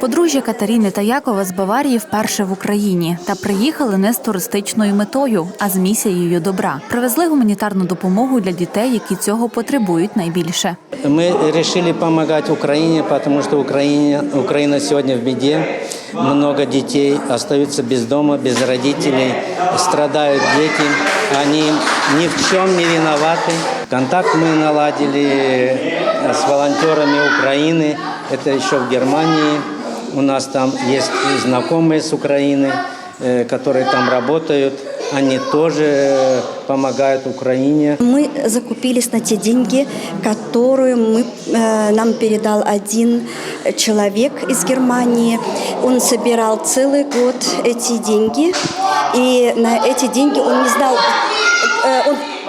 Подружжя Катерини та Якова з Баварії вперше в Україні та приїхали не з туристичною метою, а з місією добра. Привезли гуманітарну допомогу для дітей, які цього потребують найбільше. Мы решили помогать Украине, потому что Украине, Украина сегодня в беде. Много детей остаются без дома, без родителей. Страдают дети. Они ни в чем не виноваты. Контакт мы наладили с волонтерами Украины. Это еще в Германии. У нас там есть знакомые с Украины, э, которые там работают. Они тоже э, помогают Украине. Мы закупились на те деньги, которые мы, э, нам передал один человек из Германии. Он собирал целый год эти деньги, и на эти деньги он не знал, э, он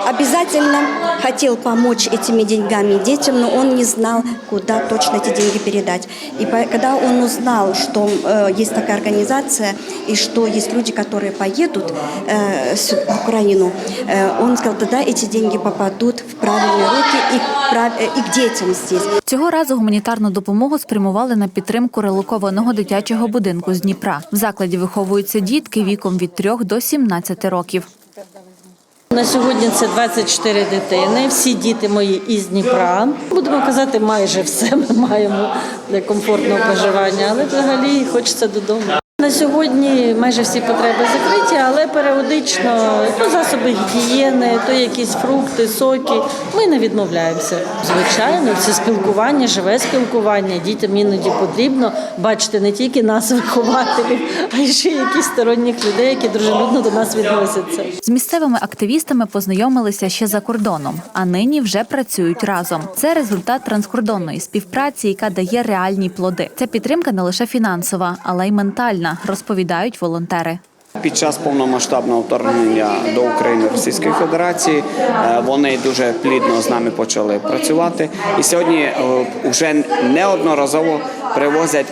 обязательно хотел помочь этими деньгами детям, но он не знал, куда точно эти деньги передать. И по- когда он узнал, что э, есть такая организация и что есть люди, которые поедут э, с- в Украину, э, он сказал, тогда эти деньги попадут в правильные руки и, к прав- э, и к детям здесь. Цього разу гуманітарну допомогу спрямували на підтримку релокованого дитячого будинку з Дніпра. В закладі виховуються дітки віком від 3 до 17 років. На сьогодні це 24 дитини. Всі діти мої із Дніпра. Будемо казати, майже все ми маємо для комфортного проживання, але взагалі хочеться додому. На сьогодні майже всі потреби закриті, але періодично то засоби гігієни, то якісь фрукти, соки. Ми не відмовляємося. Звичайно, це спілкування, живе спілкування. Дітям іноді потрібно бачити не тільки нас, вихователів, а й ще якісь сторонніх людей, які дружелюбно до нас відносяться. З місцевими активістами познайомилися ще за кордоном, а нині вже працюють разом. Це результат транскордонної співпраці, яка дає реальні плоди. Ця підтримка не лише фінансова, але й ментальна, розповідають волонтери. Під час повномасштабного вторгнення до України Російської Федерації е, вони дуже плідно з нами почали працювати. І сьогодні вже неодноразово привозять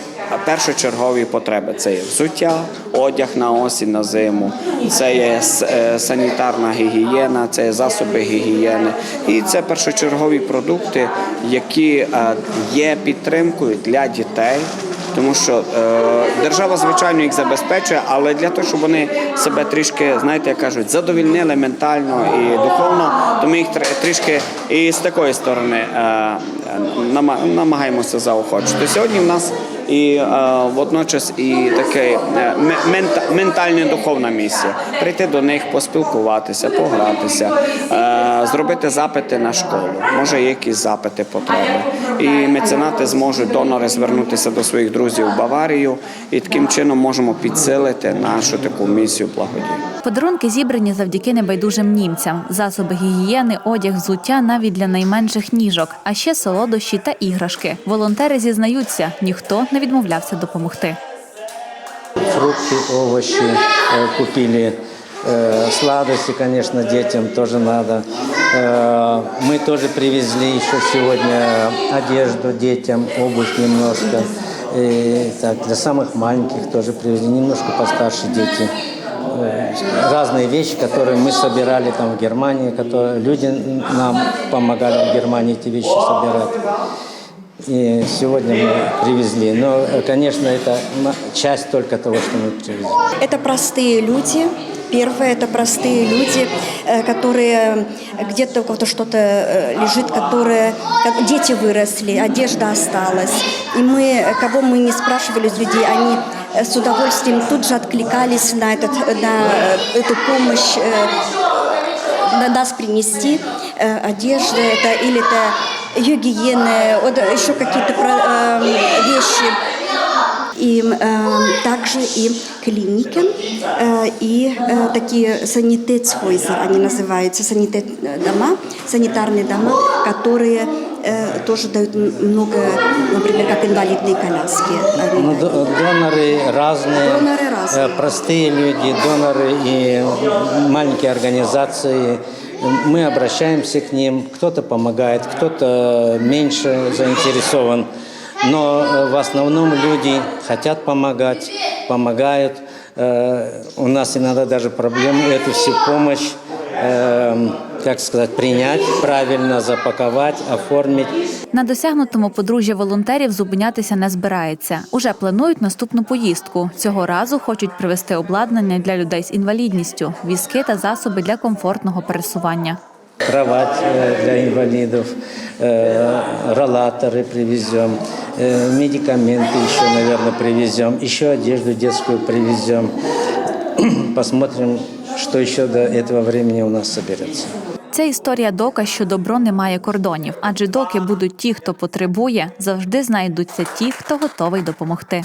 першочергові потреби. Це є взуття, одяг на осінь, на зиму, це є е, санітарна гігієна, це є засоби гігієни. І це першочергові продукти, які е, є підтримкою для дітей. Тому що е, держава, звичайно, їх забезпечує, але для того, щоб вони себе трішки, знаєте, як кажуть, задовільнили ментально і духовно, то ми їх тр- трішки і з такої сторони е, нама- намагаємося заохочити. Сьогодні в нас і е, водночас і таке е, мента- ментальна духовна місія. Прийти до них, поспілкуватися, погратися, зробити запити на школу. Може, є якісь запити, потреби. І меценати зможуть донори звернутися до своїх друзів в Баварію, і таким чином можемо підсилити нашу таку місію благодійну. Подарунки зібрані завдяки небайдужим німцям, засоби гігієни, одяг, взуття навіть для найменших ніжок, а ще солодощі та іграшки. Волонтери зізнаються, ніхто не відмовлявся допомогти. фрукты, овощи э, купили. Э, Сладости, конечно, детям тоже надо. Э, Мы тоже привезли еще сегодня одежду детям, обувь немножко. И так, для самых маленьких тоже привезли, немножко постарше дети. Э, Разные вещи, которые мы собирали там в Германии, которые люди нам помогали в Германии эти вещи собирать. И сегодня мы привезли. Но, э, конечно, это часть только того, что мы привезли. Это простые люди. Первое – это простые люди, э, которые где-то у кого-то что-то э, лежит, которые дети выросли, одежда осталась. И мы, э, кого мы не спрашивали из людей, они э, с удовольствием тут же откликались на, этот, на э, эту помощь э, на нас принести э, одежда это или это гигиена, вот еще какие-то про- э, вещи. И э, также и клиники, э, и э, такие санитетсхойзер, они называются, санитет дома, санитарные дома, которые э, тоже дают м- много, например, как инвалидные коляски. Они Ну, дают. до- доноры разные. Доноры разные. Э, Простые люди, доноры и маленькие организации. Мы обращаемся к ним. Кто-то помогает, кто-то меньше заинтересован. Но э, в основном люди хотят помогать, помогают. Э, У нас иногда даже проблемы эту всю помощь эм, как сказать, принять, правильно запаковать, оформить. На досягнутому подружжя волонтерів зупинятися не збирається. Уже планують наступну поїздку. Цього разу хочуть привезти обладнання для людей з інвалідністю, візки та засоби для комфортного пересування. кровать э, для инвалидов, э, ролаторы привезем, э, медикаменты еще, наверное, привезем, еще одежду детскую привезем. Посмотрим, что еще до этого времени у нас соберется. Ця історія доказ, що добро не має кордонів, адже доки будуть ті, хто потребує, завжди знайдуться ті, хто готовий допомогти.